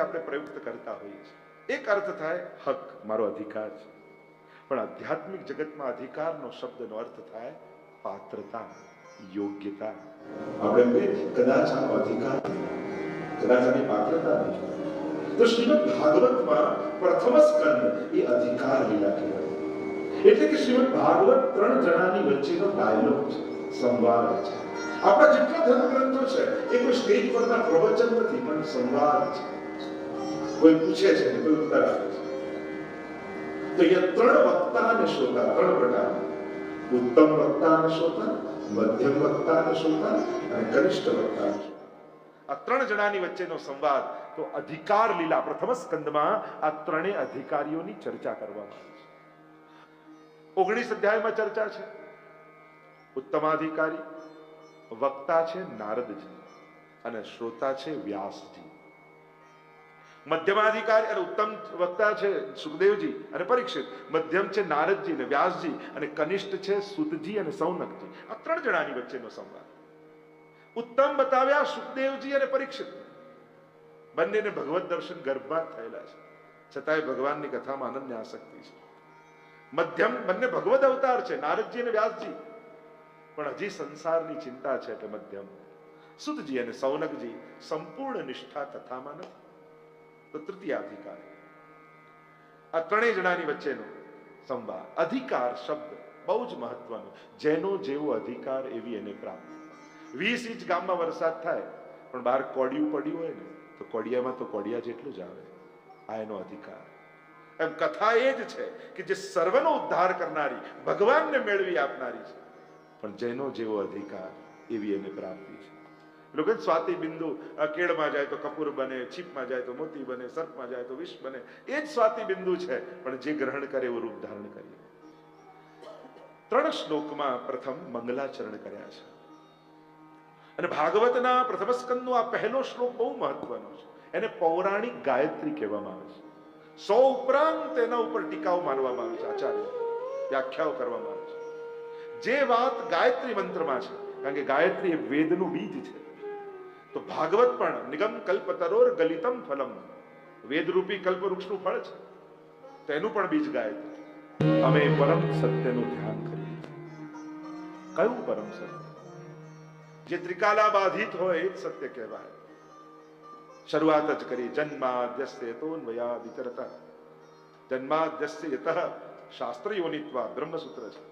આપણે પ્રયુક્ત કરતા હોઈએ છીએ. એક અર્થ થાય, હક મારો અધિકાર છે. પણ આધ્યાત્મિક જગતમાં અધિકારનો શબ્દનો અર્થ થાય, પાત્રતા, યોગ્યતા. આપણે કદાચ આનો અધિકાર કદાચ આની પાત્રતા નહીં તો શ્રીમદ ભાગવતમાં પ્રથમ સ્કંદ એ અધિકાર લીલા કહેવાય. એટલે કે શ્રીમદ ભાગવત ત્રણ જણાની વચ્ચેનો ડાયલોગ છે, સંવાદ છે. આપણા જેટલા ધર્મગ્રંથો છે, એ કોઈ સ્ટેજ પરના પ્રવચન નથી, પણ સંવાદ છે. કોઈ પૂછે છે કોઈ ઉત્તર આપે છે. તો અહીંયા ત્રણ વક્તા અને શ્રોતા, ત્રણ પ્રકાર. ઉત્તમ વક્તા અને શ્રોતા, મધ્યમ વક્તા અને શ્રોતા અને કનિષ્ઠ વક્તા અને આ ત્રણ જણાની વચ્ચેનો સંવાદ, તો અધિકાર લીલા, પ્રથમ સ્કંદમાં આ ત્રણેય અધિકારીઓની ચર્ચા કરવામાં આવી છે. ઓગણીસ અધ્યાયમાં ચર્ચા છે. ઉત્તમાધિકારી, વક્તા છે નારદજી અને શ્રોતા છે વ્યાસજી. મધ્યમાધિકારી, અને ઉત્તમ વક્તા છે સુખદેવજી, અને પરીક્ષિત. મધ્યમ છે નારદજી, અને વ્યાસજી, અને કનિષ્ઠ છે સુતજી અને સૌનકજી. આ ત્રણ જણાની વચ્ચેનો સંવાદ. ઉત્તમ બતાવ્યા સુખદેવજી અને પરીક્ષિત. બંનેને ભગવત દર્શન ગર્ભમાં થયેલા છે. છતાંય ભગવાનની કથામાં અનન્ય આસક્તિ છે. મધ્યમ, બંને ભગવદ અવતાર છે, નારદજી અને વ્યાસજી. પણ હજી સંસારની ચિંતા છે એટલે મધ્યમ. સુદજી અને સૌનકજી સંપૂર્ણ નિષ્ઠા કથામાં નથી. તો તૃતીય અધિકાર આ ત્રણેય જણાની વચ્ચેનો સંવાદ, અધિકાર શબ્દ બહુ જ મહત્વનો. જેનો જેવો અધિકાર એવી એને પ્રાપ્ત. વીસ ઇંચ ગામમાં વરસાદ થાય, પણ બહાર કોડિયું પડ્યું હોય ને, તો કોડિયામાં તો કોડિયા જેટલું જ આવે. આ એનો અધિકાર. એમ કથા એ જ છે કે જે સર્વનો ઉદ્ધાર કરનારી, ભગવાનને મેળવી આપનારી છે. પણ જેનો જેવો અધિકાર એવી એને પ્રાપ્તિ છે. લોકો સ્વાતિ બિંદુ કેળમાં જાય તો કપૂર બને, છીપમાં જાય તો મોતી બને, સર્પમાં જાય તો વિષ બને, એ જ સ્વાતિ બિંદુ છે. પણ જે ગ્રહણ કરે એવું રૂપ ધારણ કરીએ. ત્રણ શ્લોકમાં પ્રથમ મંગલાચરણ કર્યા છે. અને ભાગવતના પ્રથમ સ્કંદનો આ પહેલો શ્લોક બહુ મહત્વનો છે. એને પૌરાણિક ગાયત્રી કહેવામાં આવે છે. સો ઉપરાંત એના ઉપર ટીકાઓ માનવામાં આવે છે, આચાર્ય. વ્યાખ્યાઓ કરવામાં આવે છે. જે વાત ગાયત્રી મંત્રમાં છે, કારણ કે ગાયત્રી એ વેદનું બીજ છે. તો ભાગવત પણ નિગમ કલ્પતરોર ગલિતમ ફલમ. વેદરૂપી કલ્પવૃક્ષનું ફળ છે. તેનું પણ બીજ ગાય અમે પરમ સત્યનું ધ્યાન કરીએ કયું પરમ સત્ય? જે ત્રિકાલા બાધિત હોય એ જ સત્ય કહેવાય. શરૂઆત જ કરી, જન્માદ્યસ્ય તોન્વયા વિતરત જન્માદ્યસ્ય યત શાસ્ત્ર યોનિત્વા બ્રહ્મસૂત્ર છે.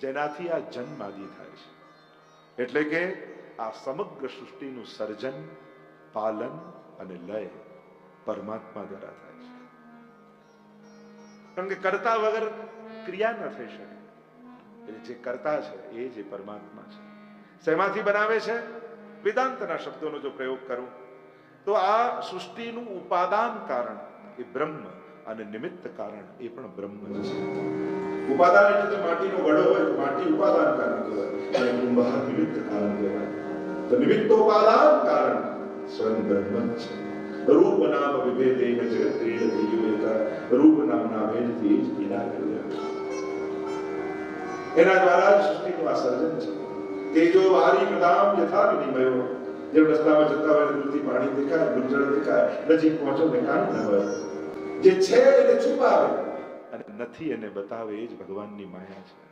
જેનાથી આ જન્માદિ થાય છે. એટલે કે આ સમગ્ર સૃષ્ટિનું સર્જન, પાલન અને લય પરમાત્મા દ્વારા થાય છે. કારણ કે કરતા વગર ક્રિયા ન થઈ શકે. એટલે જે કરતા છે, એ જે પરમાત્મા છે. શેમાંથી બનાવે છે? વેદાંતના શબ્દોનો જો પ્રયોગ કરું, તો આ સૃષ્ટિનું ઉપાદાન કારણ એ બ્રહ્મ અને નિમિત્ત કારણ એ પણ બ્રહ્મ જ છે. ઉપાદાન એટલે માટીનો વડો હોય માટી ઉપાદાન કારણ કહેવાય. અને કુંભાર નિમિત્ત કારણ કહેવાય. તો નિમિત્ત ઉપાદાન કારણ સ્વયં બ્રહ્મ છે રૂપ નામ વિભેદે જગત ક્રીડ થઈ રૂપ નામના ભેદથી જ પીડા કરી એના દ્વારા જ સૃષ્ટિનું આ સર્જન છે તેજો વારી પ્રદામ યથા વિનિમયો જેમ રસ્તામાં જતા હોય દૂરથી પાણી દેખાય ગુંજળ દેખાય નજીક પહોંચો ને કાન ન હોય જે છે એને છુપાવે અને નથી એને બતાવે એ જ ભગવાનની માયા છે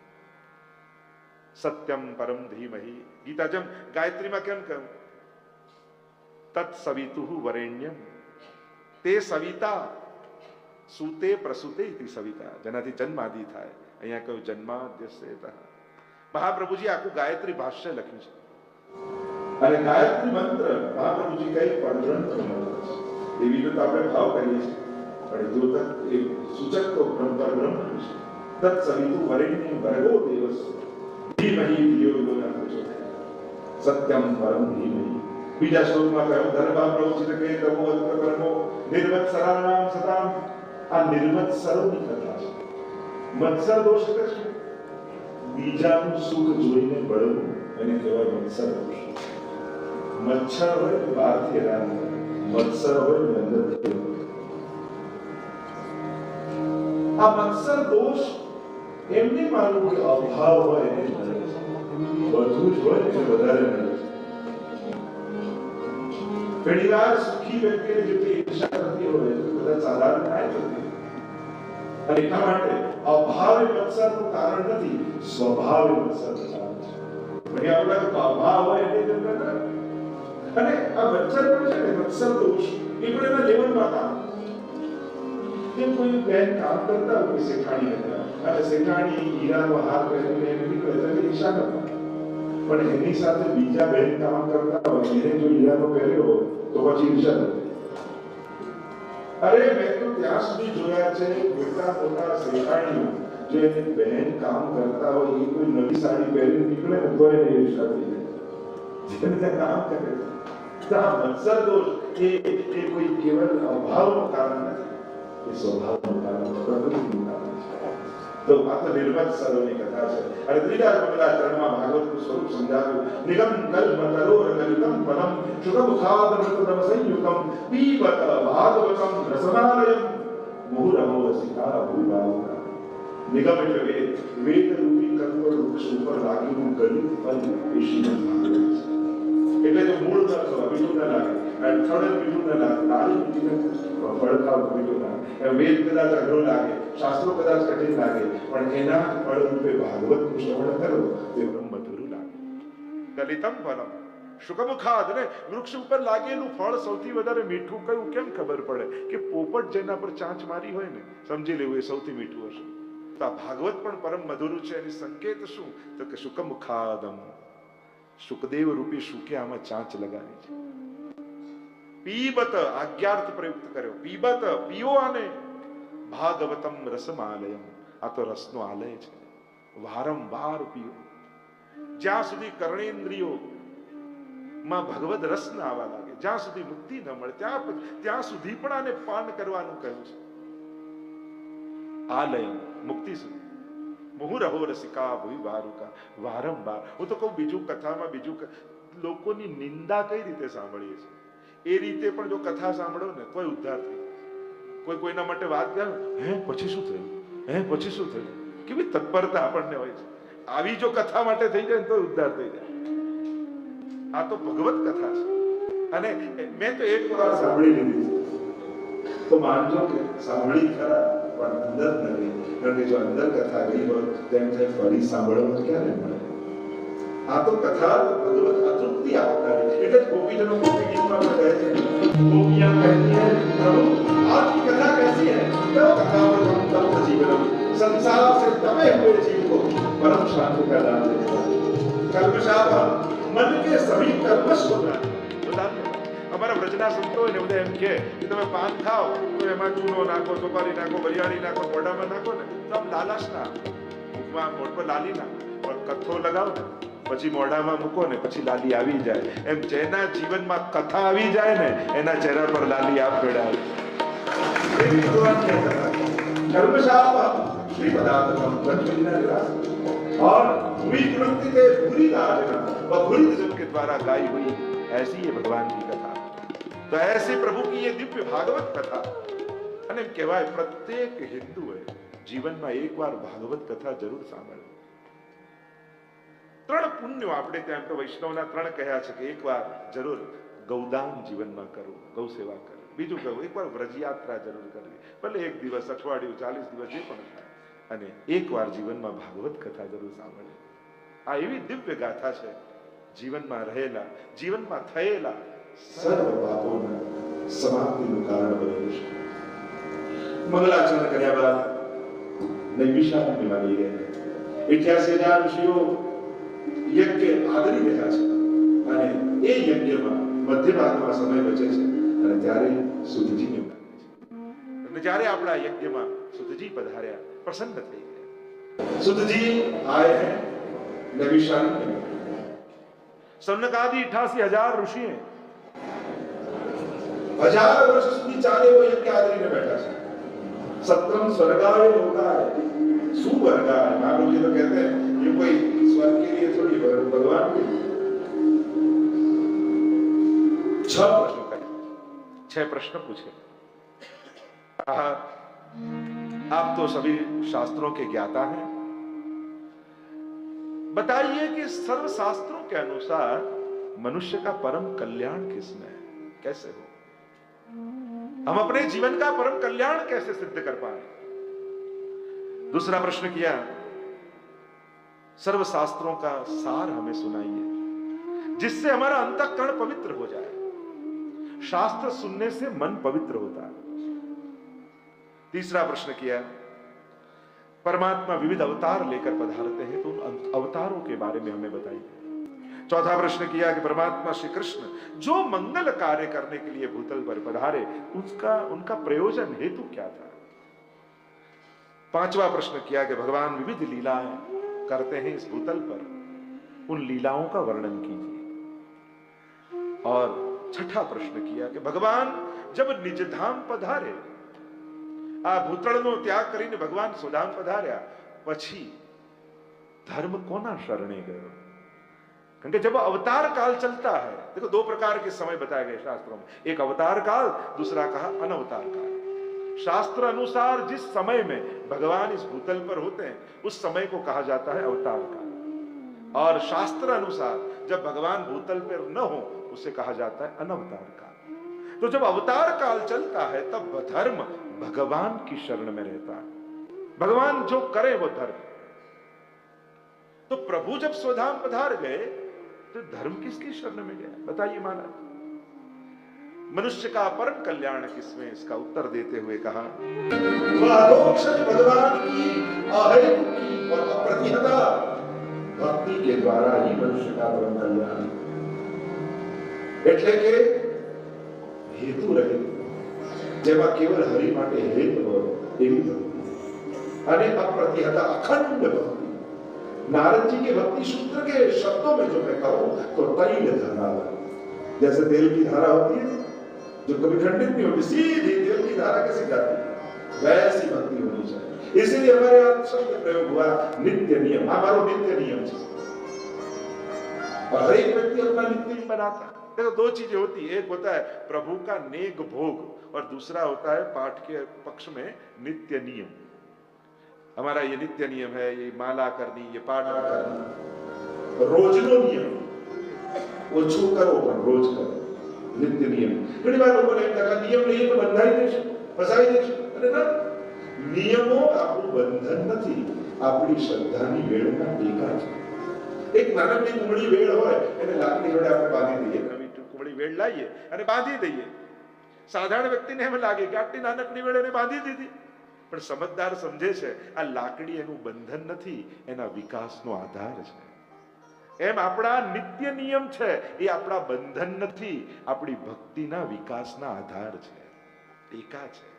સત્યમ પરમ ધીમહી ગીતા જેમ ગાયત્રીમાં કેમ કહ્યું તત્ સવિતુ વરેણ્યમ તે સવિતા સુતે પ્રસુતે સવિતા જેનાથી જન્માદિ થાય અહીંયા કહ્યું જન્માદ્યસે મહાપ્રભુજી આખું ગાયત્રી ભાષ્ય લખ્યું છે અને ગાયત્રી મંત્ર મહાપ્રભુજી કઈ પંચરંત્ર મંત્ર છે તો આપણે ભાવ કરીએ છીએ પણ જો તક એ સૂચક તો બ્રહ્મ બ્રહ્મ છે તત્ સવિતુ વરેણ્યમ ભર્ગો દેવસ્ય ધીમહિ ધિયો યો ન પ્રચોદયાત. સત્યમ પરમ ધીમહિ બીજા શ્લોકમાં કહ્યું, ધર્મા પ્રવચિત કે તમો અત્ર કર્મો નિર્મત્સરાણામ સતામ. આ નિર્મત્સરોની કથા છે. મત્સર દોષ એટલે બીજાનું સુખ જોઈને બળવું, એને કહેવાય મત્સર દોષ. મચ્છર હોય તો બહારથી હેરાન. મત્સર હોય ને અંદરથી આ મત્સર દોષ એમને માનવું કે અભાવ હોય એને. બધું જ હોય ને વધારે મળે ઘણીવાર સુખી વ્યક્તિને જેટલી ઈર્ષા થતી હોય કદાચ સાધારણ થાય છે અને એટલા માટે અભાવે મત્સરનું કારણ નથી, સ્વભાવ મત્સરનું કારણ ઘણી આપણે તો અભાવ હોય એટલે જ અને આ મચ્છર પણ છે ને મત્સર દોષ એ પણ એના જીવનમાં કામ. કે કોઈ બેન કામ કરતા હોય શેઠાણી હતા અને શેઠાણી હીરાનો હાર પહેરીને એને નીકળે તો એને ઈચ્છા ન થાય પણ એની સાથે બીજા બેન કામ કરતા હોય એને જો હીરાનો પહેર્યો, તો પછી થતી. અરે, મેં તો ત્યાં સુધી જોયા છે મોટા મોટા શેઠાણીઓ જો એની બહેન કામ કરતા હોય, એ કોઈ નવી સાડી પહેરી નીકળે ને તો એને થઈ જાય જેને કામ કરે છે. તો આ મત્સર દોષ એ એ કોઈ કેવલ અભાવનું કારણ નથી. એ સ્વભાવનું કારણ પ્રકૃતિનું કારણ તો આ તો નિર્મત સરોની કથા છે અને ત્રીજા પગલા ચરણમાં ભાગવતનું સ્વરૂપ સમજાવ્યું નિગમ કલ્પ તરોર કલિતમ વનમ શુકમ ખાદ મૃતમ સંયુક્તમ પીબત ભાગવતમ રસનાલયમ મુહુરમો રસિકા ભૂભાવના નિગમ એટલે વેદ વેદ રૂપી કલ્પ વૃક્ષ ઉપર લાગેલું ગલિત ફલ એ શ્રીમદ ભાગવત છે એટલે જો મૂળ ન થવા બીજું ન લાગે અને થડ બીજું ન લાગે તાળી બીજી ફળ ખાવ બીજું ના એમ વેદ કદાચ અઘરો લાગે શાસ્ત્રો કદાચ કઠિન લાગે, પણ એના ફળરૂપે ભાગવતનું શ્રવણ કરો, તે મધુર લાગે. દલિતમ ફલમ શુકમુખાદ ને વૃક્ષ ઉપર લાગેલું ફળ સૌથી વધારે મીઠું કયું? કેમ ખબર પડે? કે પોપટ જેના પર ચાંચ મારી હોય ને, સમજી લેવું એ સૌથી મીઠું હશે. તો આ ભાગવત પણ પરમ મધુરું છે, એની સંકેત શું? તો કે શુકમુખાદમ સુખદેવ રૂપી શુકે આમાં ચાંચ લગાવી છે. પીબત, આજ્ઞાર્થ પ્રયુક્ત કર્યો. પીબત, પીઓ આને. ભાગવતમ રસમાલયમ આ તો રસનો આલય છે વારંવાર પીઓ જ્યાં સુધી કર્ણેન્દ્રિયો માં ભગવદ રસ ના આવવા લાગે જ્યાં સુધી મુક્તિ ન મળે ત્યાં ત્યાં સુધી પણ આને પાન કરવાનું કહ્યું છે। આલય મુક્તિ સુધી મુહુરહો રસિકા ભૂઈ વારુકા વારંવાર હું તો કહું, બીજું કથામાં બીજું લોકોની નિંદા કઈ રીતે સાંભળીએ છીએ? એ રીતે પણ જો કથા સાંભળો ને કોઈ ઉદ્ધાર થઈ કોઈ કોઈના માટે વાત કરે? હે, પછી શું થયું? હે, પછી શું થયું? કેવી તત્પરતા આપણને હોય છે. આવી જો કથા માટે થઈ જાય તો ઉદ્ધાર થઈ જાય. આ તો ભગવત કથા છે. અને મેં તો એક વાર સાંભળી લીધી તો માનજો કે સાંભળી ખરા, પણ અંદર ન કારણ કે જો અંદર કથા ગઈ હોય તેમ થાય ફરી સાંભળવા ક્યારે મળે? આ તો કથા ભગવત અતૃપ્તિ આપનારી એટલે જ ગોપીજનો ગોપી ગીતમાં પણ કહે છે ગોપિયાં કહેતી હૈ પ્રભુ आपकी कथा कैसी है तो कथा पर हम तप्त जीवनम संसार से तपे हुए जीव को परम शांति का दान देने वाले कल्मशाप मन के सभी कर्मश को दान અમારા વ્રજના સંતો હોય ને બધા એમ કે કે તમે પાન ખાઓ તો એમાં ચૂનો નાખો ચોપારી નાખો બરિયાળી નાખો મોઢામાં નાખો ને તો આમ લાલાશ ના આવે. મુખમાં મોઢ પર લાલી ના પણ કથ્થો લગાવો ને પછી મોઢામાં મૂકો ને પછી લાલી આવી જાય એમ જેના જીવનમાં કથા આવી જાય ને એના ચહેરા પર લાલી આપ ભેળા આવે ये विद्वान कहता है कर्मशाप श्री पदार्थम प्रज्वलिना विलास और हुई कुलंति के बुरी दाजना व बुरी जन के द्वारा गाई हुई ऐसी ये भगवान की कथा तो ऐसे प्रभु की ये दिव्य भागवत कथा અને એમ કહેવાય પ્રત્યેક હિન્દુએ જીવનમાં એકવાર ભાગવત કથા જરૂર સાંભળવી ત્રણ પુણ્યો આપણે ત્યાં તો વૈષ્ણવના ત્રણ કહ્યા છે કે એકવાર જરૂર ગૌદાન જીવનમાં કરવું ગૌ સેવા કરવી બીજું કહ્યું, એકવાર વ્રજયાત્રા જરૂર કરવી. ભલે એક દિવસ, અઠવાડિયું, ચાલીસ દિવસ, જે પણ થાય. અને એકવાર જીવનમાં ભાગવત કથા જરૂર સાંભળે. આ એવી દિવ્ય ગાથા છે. જીવનમાં રહેલા, જીવનમાં થયેલા સર્વ પાપોના સમાપ્તિનું કારણ બન્યું છે. મંગલાચરણ કર્યા બાદ નૈમિષારણ્ય માની ગયા. અઠ્યાસી હજાર ઋષિઓ યજ્ઞ આદરી રહ્યા છે. અને એ યજ્ઞમાં મધ્ય ભાગમાં સમય બચે છે. અને ત્યારે સુધજીને અને જ્યારે આપણા યજ્ઞમાં સુધજી પધાર્યા, પ્રસન્ન થઈ ગયા. સુધજી આય હે નવિશાન સનકાદી 88000 ઋષિએ. હજાર વર્ષ સુધી ચાલે એવો યજ્ઞ આદરીને બેઠા છે. સત્રમ સ્વર્ગાય લોકાય. સુવર્ગાય. નામ જે તો કહેતે कोई स्वर्ग के लिए थोड़ी भगवान के छह प्रश्न करे छह प्रश्न पूछे आप तो सभी शास्त्रों के ज्ञाता हैं बताइए कि सर्व शास्त्रों के अनुसार मनुष्य का परम कल्याण किसमें है कैसे हो हम अपने जीवन का परम कल्याण कैसे सिद्ध कर पाए दूसरा प्रश्न किया सर्व शास्त्रों का सार हमें सुनाइए, जिससे हमारा अंतकरण पवित्र हो जाए। शास्त्र सुनने से मन पवित्र होता है। तीसरा प्रश्न किया, परमात्मा विविध अवतार लेकर पधारते हैं तो उन अवतारों के बारे में हमें बताइए। चौथा प्रश्न किया कि परमात्मा श्री कृष्ण जो मंगल कार्य करने के लिए भूतल पर पधारे, उसका, उनका प्रयोजन हेतु क्या था? पांचवा प्रश्न किया कि भगवान विविध लीलाएँ करते हैं इस भूतल पर उन लीलाओं का वर्णन कीजिए और छठा प्रश्न किया कि भगवान जब निज धाम पधारे આ ભૂતળનો ત્યાગ કરીને ભગવાન સુધામ પધાર્યા પછી धर्म कोना शरणे गयो क्योंकि जब अवतार काल चलता है देखो दो प्रकार के समय बताए गए शास्त्रों में एक अवतार काल दूसरा कहा अनवतार काल शास्त्र अनुसार जिस समय में भगवान इस भूतल पर होते हैं, उस समय को कहा जाता है अवतार काल और शास्त्र अनुसार जब भगवान भूतल पर न हो, उसे कहा जाता है अनवतार काल। तो जब अवतार काल चलता है, तब धर्म भगवान की शरण में रहता है। भगवान जो करे, वो धर्म। तो प्रभु जब स्वधाम पधार गए तो धर्म किसकी शरण में गया? बताइए महाराज। मनुष्य का परम कल्याण किसमें इसका उत्तर देते हुए कहा अधोक्षज भगवान की अहेतु की और अप्रतिहता भक्ति के द्वारा ही मनुष्य का परम कल्याण એટલે કે હેતુ રહે જેમાં કેવલ હરિ માટે હેત હોય એવી ભક્તિ અને અપ્રતિહતા અખંડ भक्ति नारद जी के भक्ति सूत्र के शब्दों में जो मैं कहूं तो तैल धारा जैसे तेल की धारा होती है जो कभी खंडित नहीं होती, सीधी देव की धारा के सिखाती वैसी भक्ति होनी चाहिए। इसीलिए हमारे यहाँ शब्द प्रयोग हुआ नित्य नियम। हमारो नित्य नियम से और एक व्यक्ति अपना नित्य नियम बनाता देखो, दो चीज़ें होती है। एक होता है प्रभु का नेक भोग और दूसरा होता है पाठ के पक्ष में नित्य नियम। हमारा ये नित्य नियम है, ये माला करनी, ये पाठ करना। रोजनो नियम। वो छू करो, रोज करो। નિત્ય નિયમ. ઘણી વાર લોકોને એમ થાય નિયમ લઈએ તો બંધાઈ દેશે ફસાઈ દેશે અને ના, નિયમો આપણું બંધન નથી. આપણી શ્રદ્ધાની વેળના ટેકા છે. એક નાનકડી કુમળી વેળ હોય, એને લાકડી જોડે આપણે બાંધી દઈએ. નવી કુમળી વેળ લાવીએ અને બાંધી દઈએ. સાધારણ વ્યક્તિને એમ લાગે કે આટલી નાનકડી વેળ એને બાંધી દીધી. પણ સમજદાર સમજે છે, આ લાકડી એનું બંધન નથી, એના વિકાસનો આધાર છે. એમ આપણા નિત્ય નિયમ છે, એ આપણા બંધન નથી, આપણી ભક્તિના વિકાસના આધાર છે. ટીકા છે.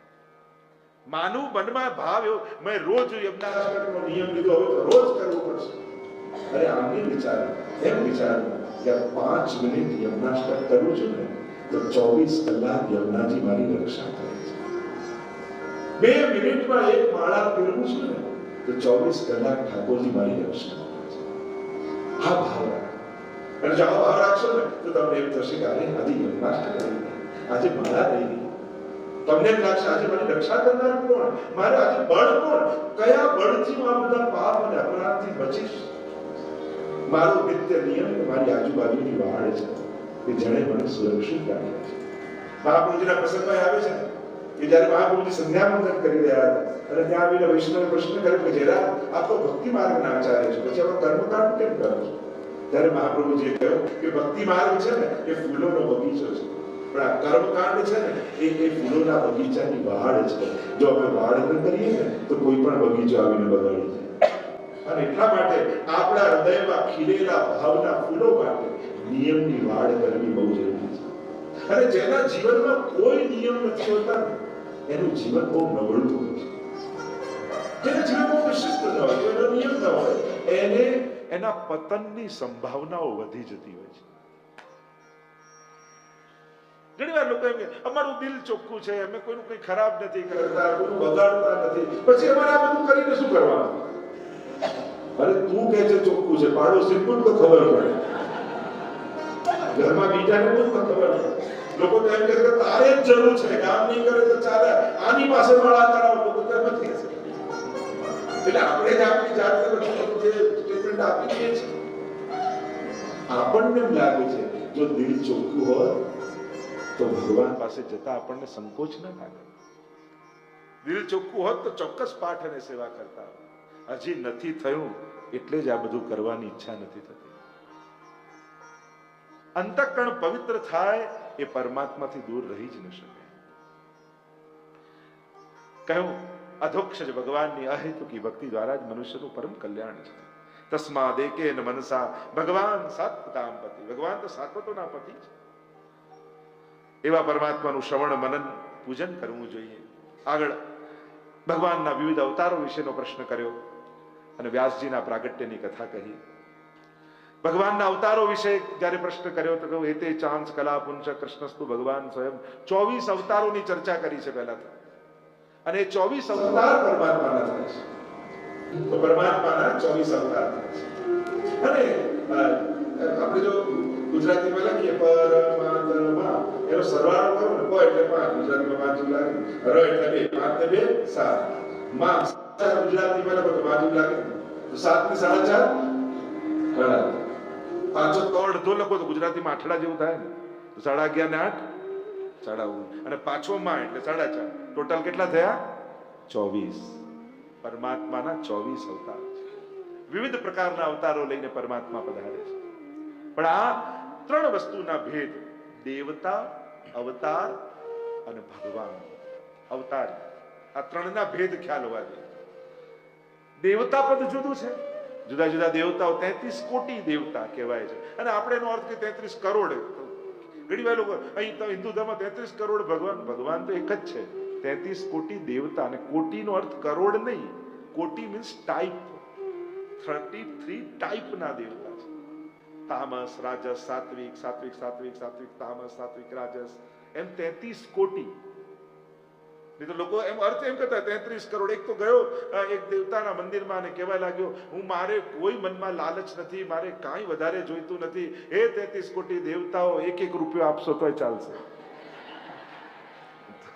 માનું મનમાં ભાવ એવો, મેં રોજ યજ્ઞાશ્રમનો નિયમ લીધો રોજ કરવો પડશે. અરે આમને વિચાર? એમ વિચાર કે પાંચ મિનિટ યમનાષ્ટક કરું છું ને, તો ચોવીસ કલાક યમનાજી મારી રક્ષા કરે છે. બે મિનિટમાં એક માળા ફેરવું છું ને, તો ચોવીસ કલાક ઠાકોરજી મારી રક્ષા આ ભાવ. અને જો આ ભાવ રાખશો ને, તો તમને એમ થશે કે અરે, આજે યમનાષ્ટક કરી આજે મારા રહી તમને એમ લાગશે, આજે મારી રક્ષા કરનાર કોણ? મારે આજે બળ કોણ? કયા બળથી હું આ બધા પાપ અને અપરાધથી બચીશ? મારો નિત્ય નિયમ મારી આજુબાજુની વાડ છે, કે જેણે મને સુરક્ષિત રાખ્યા છે. મહાપુરુષના પ્રસંગમાં આવે છે કે જ્યારે તો એ એ એ કરીએ તો કોઈ પણ બગીચો આવીને બગાડી જાય અને એટલા માટે આપણા હૃદયમાં ખીલેલા ભાવના ફૂલો માટે નિયમની વાડ કરવી બહુ જરૂરી છે. અને જેના જીવનમાં કોઈ નિયમ નથી હોતા એનું જીવન બહુ નબળું હોય છે. જેને જીવન બહુ શિસ્ત ન હોય એનો નિયમ ન હોય, એને એના પતનની સંભાવનાઓ વધી જતી હોય છે. ઘણી વાર લોકો એમ કે, અમારું દિલ ચોખ્ખું છે, અમે કોઈનું કંઈ ખરાબ નથી કરતા, કોઈનું બગાડતા નથી. પછી અમારે આ બધું કરીને શું કરવાનું? અરે, તું કે છે ચોખ્ખું છે, પાડોશી પણ તો ખબર પડે. ઘરમાં બીજાને પણ ખબર પડે. લોકો એમ કહે છે તારે જ જરૂર છે કામ નહીં કરે તો ચાલે. આની પાસે માળા કરાવો તો કહે છે. એટલે આપણે જ આપણી જાતને જે સ્ટેટમેન્ટ આપી દઈએ છીએ. આપણને એમ લાગે છે, જો દિલ ચોખ્ખું હોય, તો ભગવાન પાસે જતા આપણને સંકોચ ન લાગે. દિલ ચોખ્ખું હોત તો ચોક્કસ પાઠ અને સેવા કરતા. હજી નથી થયું એટલે જ આ બધું કરવાની ઈચ્છા નથી થતી. અંતકણ પવિત્ર થાય એ પરમાત્માથી દૂર રહી જ ન શકે. કહ્યું, અધોક્ષજ ભગવાનની અહેતુકી ભક્તિ દ્વારા જ મનુષ્યનું પરમ કલ્યાણ છે. તસ્માદ એકે ન મનસા, ભગવાન સાત્વતામ પતિ, ભગવાન તો સાત્વતોના પતિ છે એવા પરમાત્માનું શ્રવણ, મનન, પૂજન કરવું જોઈએ. આગળ, ભગવાનના વિવિધ અવતારો વિશેનો પ્રશ્ન કર્યો અને વ્યાસજીના પ્રાગટ્યની કથા કહી. ભગવાનના અવતારો વિશે જ્યારે પ્રશ્ન કર્યો તો કહ્યું હેતે ચાંસ કલા પુંસ કૃષ્ણસ્તુ, ભગવાન સ્વયં. ચોવીસ અવતારોની ચર્ચા કરી છે પહેલા તો અને ચોવીસ અવતાર પરમાત્માના થાય છે. તો પરમાત્માના ચોવીસ અવતાર અને આપણે જો ગુજરાતીમાં લખીએ પરમાત્મા એનો સરવાળો કરો ને, પ એટલે પાંચ. ગુજરાતીમાં પાંચ જેવું લાગે ર એટલે બે. પાંચ ને બે, સાત. માં ગુજરાતીમાં લખો તો પાંચ લાગે તો સાત ને સાડા ચાર. બરાબર પાંચસો અડધો લખો તો ગુજરાતીમાં આઠડા જેવું થાય ને. તો સાડા અગિયાર ને આઠ? સાડા ઓગણ. અને પાછો માં એટલે સાડા ચાર. ટોટલ કેટલા થયા? ચોવીસ. પરમાત્માના ચોવીસ અવતાર વિવિધ પ્રકારના અવતારો લઈને પરમાત્મા પધારે છે. પણ આ ત્રણ વસ્તુના ભેદ દેવતા, અવતાર અને ભગવાન. અવતાર. આ ત્રણના ભેદ ખ્યાલ હોવા જોઈએ. દેવતા પદ જુદું છે. જુદા જુદા દેવતાઓ તેત્રીસ કોટી દેવતા કહેવાય છે. અને આપણે એનો અર્થ કે તેત્રીસ કરોડ, ઘણી લોકો, અહીં તો હિન્દુ ધર્મ તેત્રીસ કરોડ ભગવાન ભગવાન તો એક જ છે. તેત્રીસ કોટી દેવતા અને કોટીનો અર્થ કરોડ નહીં, કોટી મીન્સ ટાઈપ થર્ટી થ્રી ટાઈપના દેવતા છે. તામસ, રાજસ, સાત્વિક સાત્વિક સાત્વિક સાત્વિક, તામસ, સાત્વિક, રાજસ. એમ તેત્રીસ કોટી નહીં તો લોકો એમ અર્થ એમ કરતા, તેત્રીસ કરોડ. એક તો ગયો એક દેવતાના મંદિરમાં અને કહેવા લાગ્યો, હું મારે કોઈ મનમાં લાલચ નથી, મારે કાંઈ વધારે જોઈતું નથી. એ તેત્રીસ કોટી દેવતાઓ એક એક રૂપિયો આપશો તોય ચાલશે.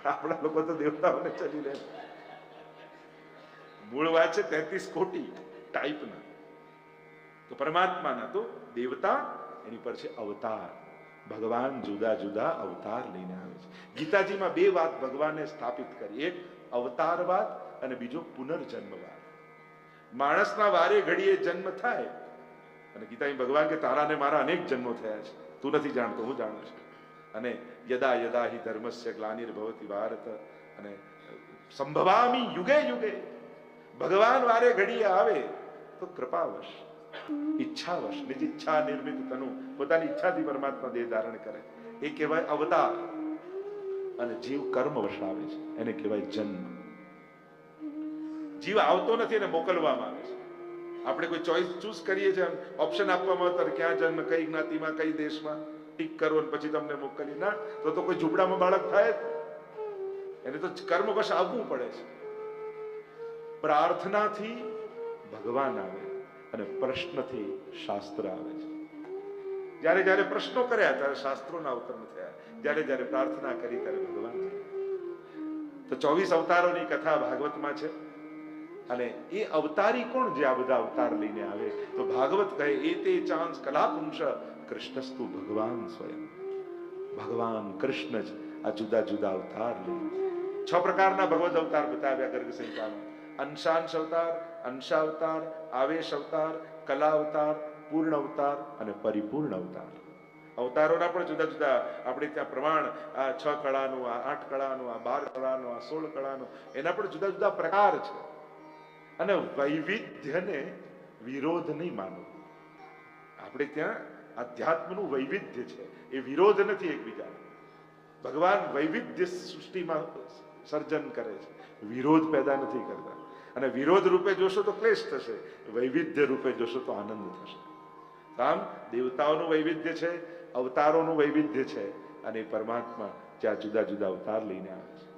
આપણા લોકો તો દેવતાઓને ચલી લે મૂળ વાત છે તેત્રીસ કોટી ટાઈપના તો પરમાત્માના, તો દેવતા, એની પર છે અવતાર. ભગવાન જુદા જુદા અવતાર લઈને આવે છે. ગીતાજીમાં બે વાત ભગવાને સ્થાપિત કરી. એક અવતારવાદ અને બીજો પુનર્જન્મવાદ. માણસના વારે ઘડીએ જન્મ થાય અને ગીતાજી ભગવાન કે તારા ને મારા અનેક જન્મો થયા છે. તું નથી જાણતો, હું જાણું છું. અને યદા યદા હિ ધર્મસ્ય ગ્લાનિર્ભવતી ભારત અને સંભવામી યુગે યુગે ભગવાન વારે ઘડીએ આવે તો કૃપાવશ. ઈચ્છાવશ નિજ ઈચ્છા નિર્મિત તનુ પોતાની ઈચ્છાથી પરમાત્મા દેહ ધારણ કરે. એ કહેવાય અવતાર. અને જીવ કર્મવશ આવે છે, એને કહેવાય જન્મ. જીવ આવતો નથી એને મોકલવામાં આવે છે. આપણે કોઈ ચોઈસ ચૂઝ કરીએ છીએ ઓપ્શન આપવામાં આવે ત્યારે ક્યાં જન્મ, કઈ જ્ઞાતિમાં, કઈ દેશમાં? ટીક કરો અને પછી તમને મોકલી ના, તો તો કોઈ ઝૂંપડામાં બાળક થાય એને તો કર્મવશ આવવું પડે છે. પ્રાર્થનાથી ભગવાન આવે. પ્રશ્નથી શાસ્ત્ર આવે છે. જ્યારે જ્યારે પ્રશ્નો કર્યા ત્યારે શાસ્ત્રોના અવતરણ થયા. જ્યારે જ્યારે પ્રાર્થના કરી ત્યારે ભગવાન તો ચોવીસ અવતારોની કથા ભાગવતમાં છે. અને એ અવતારી કોણ જે આ બધા અવતાર લઈને આવે? તો ભાગવત કહે, એ તે ચાંસ કલાપુંશ કૃષ્ણસ્તુ ભગવાન સ્વયં. ભગવાન કૃષ્ણ જ આ જુદા જુદા અવતાર લઈને છ પ્રકારના ભગવદ અવતાર બતાવ્યા ગર્ગ સંહિતામાં અંશાંશ અવતાર, અંશાવતાર, આવેશ અવતાર કલા અવતાર, પૂર્ણ અવતાર અને પરિપૂર્ણ અવતાર. અવતારોના પણ જુદા જુદા આપણે ત્યાં પ્રમાણ, આ છ કળાનું, આ આઠ કળાનું, આ બાર કળાનું, આ સોળ કળાનું, એના પણ જુદા જુદા પ્રકાર છે. અને વૈવિધ્યને વિરોધ નહીં માનવો આપણે ત્યાં અધ્યાત્મનું વૈવિધ્ય છે. એ વિરોધ નથી એકબીજા ભગવાન વૈવિધ્ય સૃષ્ટિમાં સર્જન કરે છે. વિરોધ પેદા નથી કરતા. અને વિરોધ રૂપે જોશો તો ક્લેશ થશે, વૈવિધ્ય રૂપે જોશો તો આનંદ થશે. આમ દેવતાઓનું વૈવિધ્ય છે, અવતારોનું વૈવિધ્ય છે અને પરમાત્મા જ્યાં જુદા જુદા અવતાર લઈને આવે છે.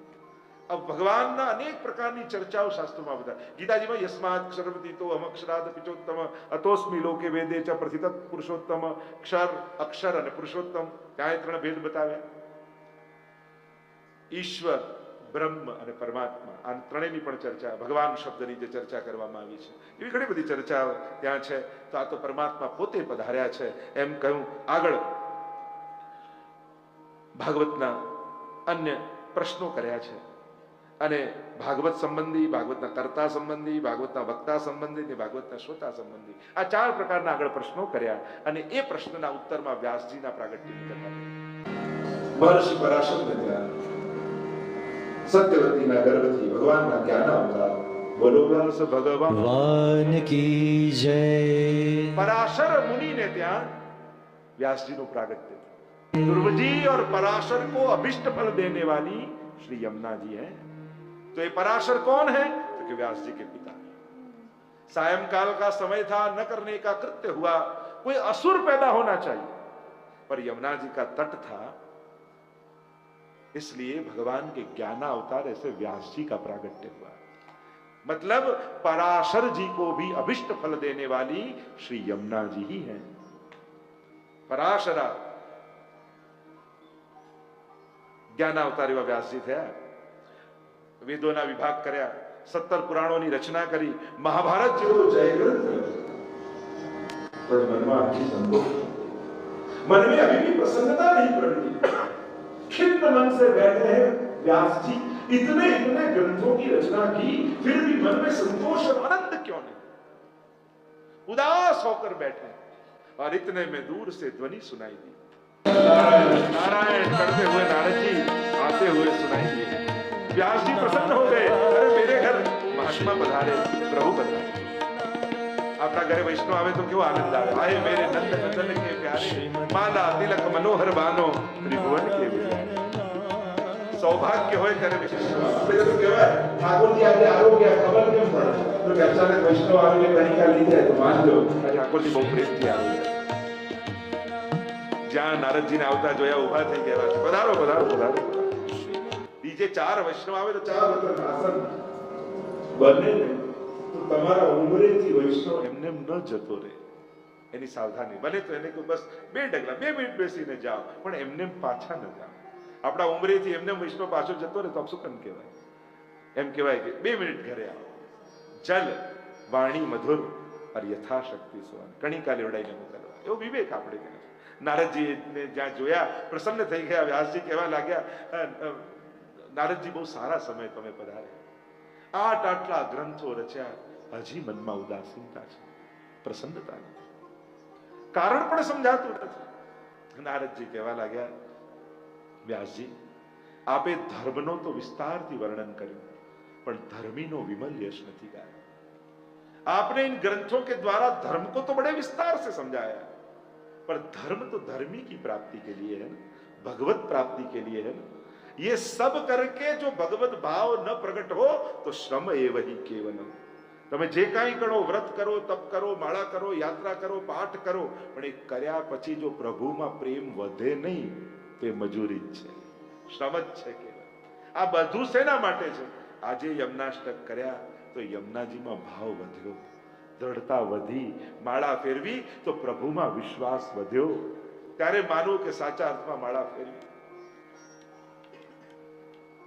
ભગવાનના અનેક પ્રકારની ચર્ચાઓ શાસ્ત્રોમાં બધા. ગીતાજીમાં યસ્માત ક્ષરવતીતો અમક્ષરાદ પિચોત્તમ, અતોસ્મી લોકે વેદે ચ પ્રથિત પુરુષોત્તમ, ક્ષર, અક્ષર અને પુરુષોત્તમ. ત્યાં ત્રણ ભેદ બતાવ્યા. ઈશ્વર બ્રહ્મ અને પરમાત્મા. આ ત્રણેયની પણ ચર્ચા, ભગવાન શબ્દની જે ચર્ચા કરવામાં આવી છે. એવી ઘણી બધી ચર્ચાઓ ત્યાં છે. તો આ તો પરમાત્મા પોતે પધાર્યા છે. એમ કહ્યું આગળ ભાગવતના અન્ય પ્રશ્નો કર્યા છે. અને ભાગવત સંબંધી, ભાગવતના કર્તા સંબંધી, ભાગવતના વક્તા સંબંધી ને ભાગવતના શ્રોતા સંબંધી આ ચાર પ્રકારના આગળ પ્રશ્નો કર્યા અને એ પ્રશ્નના ઉત્તરમાં વ્યાસજીના પ્રાગટ્ય કથા મહર્ષિ પરાશરને ત્યાં સત્યવતીના ગર્ભથી ભગવાનના જ્ઞાન અવતાર બોલો વ્યાસ ભગવાન ભગવાન કી જય पराशर मुनि ने ત્યાં व्यास जी નું प्रागट्य ध्रुव जी और पराशर को अभिष्ट फल देने वाली श्री यमुना जी है तो ये पराशर कौन है तो कि व्यास जी के पिता सायंकाल का समय था न करने का कृत्य हुआ कोई असुर पैदा होना चाहिए पर यमुना जी का तट था इसलिए भगवान के ज्ञान अवतार ऐसे व्यास जी का प्रागट्य हुआ मतलब पराशर जी को भी अभिष्ट फल देने वाली श्री यमुना जी ही है પરાશરા જ્ઞાન અવતાર એવા વ્યાસજી થયા વેદોના વિભાગ કર્યા સત્તર પુરાણોની રચના કરી મહાભારત જેવો જેવો જય ગ્રંથ પણ મનમાં હજી સંતોષ નથી. मन में अभी भी प्रसन्नता नहीं पड़ती खिन्न मन से बैठे हैं, व्यास जी। इतने इतने ग्रंथों की रचना की, फिर भी मन में संतोष और आनंद क्यों नहीं? उदास होकर बैठे और इतने में दूर से ध्वनि सुनाई दी। આપણા ઘરે વૈષ્ણવ આવે તો કેવો આનંદ આવે? આય મેરે નંદ નંદન કે પ્યારે. માલા તિલક મનોહર બાનો. ત્રિભુવન કે. સૌભાગ્ય હોય ત્યારે વિશેષ કહેવાય ઠાકોરજી આજે આરોગ્ય ખબર કેમ પડે? તો કે અચાનક વૈષ્ણવ આવીને કણિકા લઈ જાય તો માનજો આજે ઠાકોરજી બહુ પ્રેમથી આવે જ્યાં નારદજીને આવતા જોયા ઊભા થઈ ગયા છે. પધારો પધારો પધારો. બીજે ચાર વૈષ્ણવ આવે તો ચાર. વખત આસન. બને ને તો તમારા ઉંમરેથી વૈષ્ણવ એમ ન જતો રહે. એની સાવધાની ભલે તો એને કહું બસ બે ડગલા બે મિનિટ બેસીને જાઓ પણ એમને એમ પાછા ન જાઓ. આપણા ઉંમરેથી એમને એમ વૈષ્ણવ પાછો જતો રહે તો કેમ કહેવાય? એમ કહેવાય કે બે મિનિટ ઘરે આવો. જલ વાણી મધુર और યથાશક્તિ સુવન કણિકા લેવડાઈને મોકલવા એવો વિવેક આપણે કહે નારદજીને જ્યાં જોયા પ્રસન્ન થઈ ગયા વ્યાસજી કહેવા લાગ્યા "અ, અ, નારદજી બહુ સારા સમય તમે પધારે આટ આટલા ગ્રંથો રચ્યા. હજી મનમાં ઉદાસીનતા છે. પ્રસન્નતા નથી કારણ પણ સમજાતું નથી નારદજી કહેવા લાગ્યા વ્યાસજી આપે ધર્મનો તો વિસ્તારથી વર્ણન કર્યું પણ ધર્મીનો વિમલ યશ નથી ગાયા आपने इन ग्रंथों के द्वारा धर्म को तो बड़े विस्तार से समझाया पर धर्म तो धर्मी की प्राप्ति के लिए है ना भगवत प्राप्ति के लिए है ना ये सब करके जो भगवत भाव न प्रकट हो तो श्रम एव ही केवलम તમે જે કાંઈ કરો, વ્રત કરો, તપ કરો, માળા કરો, યાત્રા કરો, પાઠ કરો, પણ એ કર્યા પછી જો પ્રભુમાં પ્રેમ વધે નહીં, તો મજૂરી જ છે. શ્રમ છે કે આ બધું શેના માટે છે? આજે યમનાષ્ટક કર્યા, તો યમનાજીમાં ભાવ વધ્યો. દ્રઢતા વધી, માળા ફેરવી, તો પ્રભુમાં વિશ્વાસ વધ્યો. ત્યારે માનવું કે સાચા અર્થમાં માળા ફેરવી.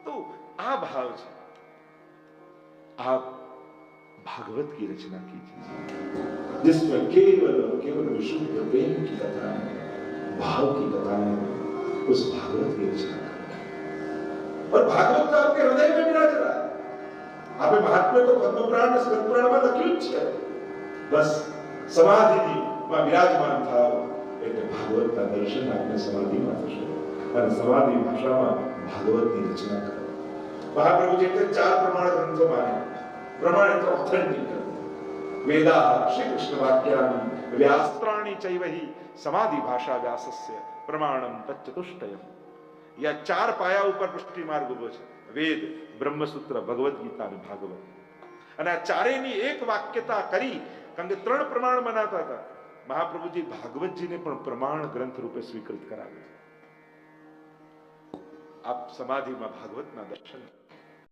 તો આ ભાવ છે. आप भागवत की रचना कीजिए जिसमें केवल और केवल विशुद्ध प्रेम की कथा है भाव की कथा है उस भागवत की रचना करें और भागवत तो आपके हृदय में विराज रहा है आपे महात्मा तो पद्म पुराण में स्कंद पुराण में લખ્યું જ છે બસ સમાધિથી માં વિરાજમાન થાવ એટલે ભાગવતના દર્શન આપને સમાધિમાં થશે અને સમાધિ ભાષામાં ભાગવતની રચના કરો મહાપ્રભુજી એટલે ચાર પ્રમાણ ગ્રંથો માને પ્રમાણિત વેદા શ્રી કૃષ્ણ વાક્યાની વ્યાસ્ત્રાણી ચૈવહી સમાધિ ભાષા વ્યાસસ્ય, પ્રમાણમ તચતુષ્ટયમ યા ચાર પાયા ઉપર પુષ્ટિ માર્ગ ઊભો છે. વેદ, બ્રહ્મસૂત્ર ભગવદ્ ગીતા અને ભાગવત. અને આ ચારેની એક વાક્યતા કરી, કારણ કે ત્રણ પ્રમાણ મનાતા હતા. મહાપ્રભુજી ભાગવતજીને પણ પ્રમાણ ગ્રંથ રૂપે સ્વીકૃત કરાવ્યું. આપ સમાધિમાં ભાગવતના દર્શન